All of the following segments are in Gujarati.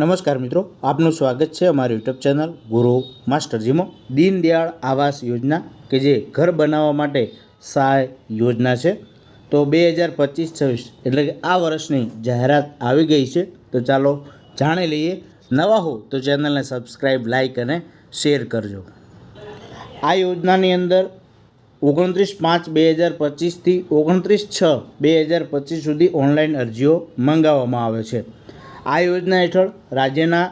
નમસ્કાર મિત્રો, આપનું સ્વાગત છે અમારી યુટ્યુબ ચેનલ ગુરુ માસ્ટરજીમાં. દીનદયાળ આવાસ યોજના, કે જે ઘર બનાવવા માટે સહાય યોજના છે. તો બે હજાર પચીસ છવ્વીસ, એટલે કે આ વર્ષની જાહેરાત આવી ગઈ છે. તો ચાલો જાણી લઈએ. નવા હો તો ચેનલને સબસ્ક્રાઈબ લાઇક અને શેર કરજો. આ યોજનાની અંદર ઓગણત્રીસ પાંચ બે હજાર પચીસથી ઓગણત્રીસ છ બે હજાર પચીસ સુધી ઓનલાઈન અરજીઓ મંગાવવામાં આવે છે. આ યોજના હેઠળ રાજ્યના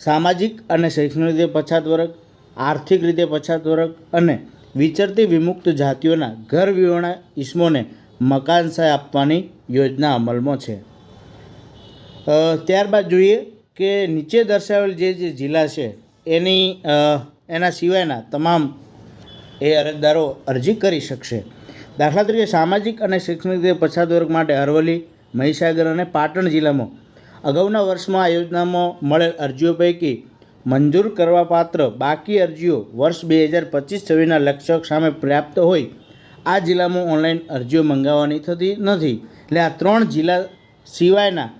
સામાજિક અને શૈક્ષણિક રીતે પછાત વર્ગ, આર્થિક રીતે પછાત વર્ગ અને વિચરતી વિમુક્ત જાતિઓના ઘર વિહોણા ઈસમોને મકાન સહાય આપવાની યોજના અમલમાં છે. ત્યારબાદ જોઈએ કે નીચે દર્શાવેલ જે જે જિલ્લા છે, એની એના સિવાયના તમામ એ અરજદારો અરજી કરી શકશે. દાખલા તરીકે સામાજિક અને શૈક્ષણિક રીતે પછાત વર્ગ માટે અરવલ્લી, મહીસાગર અને પાટણ જિલ્લામાં અગાઉના વર્ષમાં આ યોજનામાં મળેલ અરજીઓ પૈકી મંજૂર કરવા પાત્ર બાકી અરજીઓ વર્ષ બે હજાર પચીસ છવ્વીસના લક્ષ્ય સામે પ્રાપ્ત હોય, આ જિલ્લામાં ઓનલાઈન અરજીઓ મંગાવવાની થતી નથી. એટલે આ ત્રણ જિલ્લા સિવાયના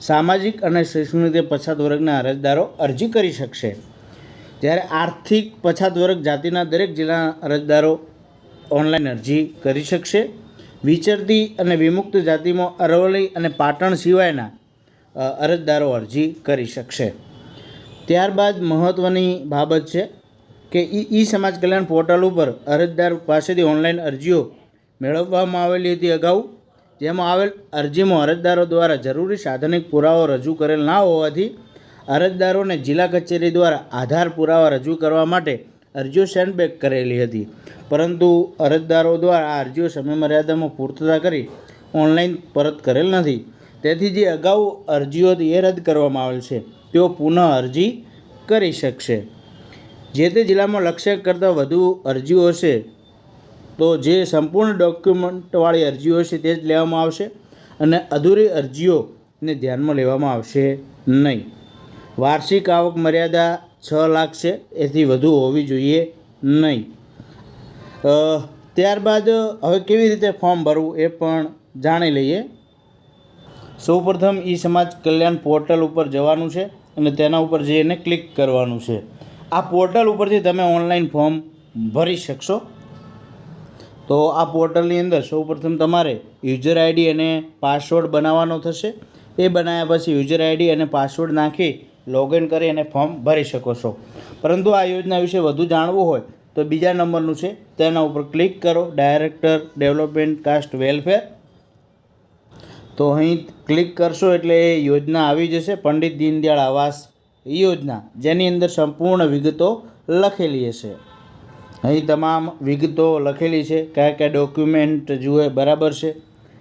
સામાજિક અને શૈક્ષણિક રીતે પછાત વર્ગના અરજદારો અરજી કરી શકશે. જ્યારે આર્થિક પછાત વર્ગ જાતિના દરેક જિલ્લાના અરજદારો ઓનલાઈન અરજી કરી શકશે. વિચરતી અને વિમુક્ત જાતિમાં અરવલ્લી અને પાટણ સિવાયના અરજદારો અરજી કરી શકશે. ત્યારબાદ મહત્ત્વની બાબત છે કે ઈ ઈ સમાજ કલ્યાણ પોર્ટલ ઉપર અરજદાર પાસેથી ઓનલાઈન અરજીઓ મેળવવામાં આવેલી હતી અગાઉ. જેમાં આવેલ અરજીમાં અરજદારો દ્વારા જરૂરી સાધનિક પુરાવો રજૂ કરેલ ના હોવાથી અરજદારોને જિલ્લા કચેરી દ્વારા આધાર પુરાવા રજૂ કરવા માટે અરજીઓ સેન્ડબેક કરેલી હતી. પરંતુ અરજદારો દ્વારા આ અરજીઓ સમયમર્યાદામાં પૂર્તતા કરી ઓનલાઈન પરત કરેલ નથી. તેથી જે અગાઉ અરજીઓ એ રદ કરવામાં આવેલ છે, તેઓ પુનઃ અરજી કરી શકશે. જે તે જિલ્લામાં લક્ષ્ય કરતાં વધુ અરજીઓ હશે, તો જે સંપૂર્ણ ડોક્યુમેન્ટવાળી અરજીઓ હશે તે જ લેવામાં આવશે અને અધૂરી અરજીઓને ધ્યાનમાં લેવામાં આવશે નહીં. વાર્ષિક આવક મર્યાદા છ લાખ છે, એથી વધુ હોવી જોઈએ નહીં. ત્યારબાદ હવે કેવી રીતે ફોર્મ ભરવું એ પણ જાણી લઈએ. સૌપ્રથમ ઈ સમાજ કલ્યાણ પોર્ટલ ઉપર જવાનું છે અને તેના ઉપર જઈને ક્લિક કરવાનું છે. આ પોર્ટલ ઉપરથી તમે ઓનલાઈન ફોર્મ ભરી શકશો. તો આ પોર્ટલની અંદર સૌપ્રથમ તમારે યુઝર આઈડી અને પાસવર્ડ બનાવવાનો થશે. એ બનાવ્યા પછી યુઝર આઈડી અને પાસવર્ડ નાખી લોગિન કરી અને ફોર્મ ભરી શકો છો. પરંતુ આ યોજના વિશે વધુ જાણવું હોય તો બીજા નંબરનું છે. તેના ઉપર ક્લિક કરો. ડાયરેક્ટર ડેવલપમેન્ટ કાસ્ટ વેલફેર તો અહીં ક્લિક કરશો એટલે એ યોજના આવી જશે. પંડિત દીનદયાળ આવાસ યોજના, જેની અંદર સંપૂર્ણ વિગતો લખેલી હશે. અહીં તમામ વિગતો લખેલી છે. કયા કયા ડોક્યુમેન્ટ જુએ બરાબર છે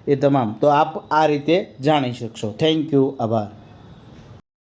એ તમામ. તો આપ આ રીતે જાણી શકશો. થેન્ક યુ આભાર.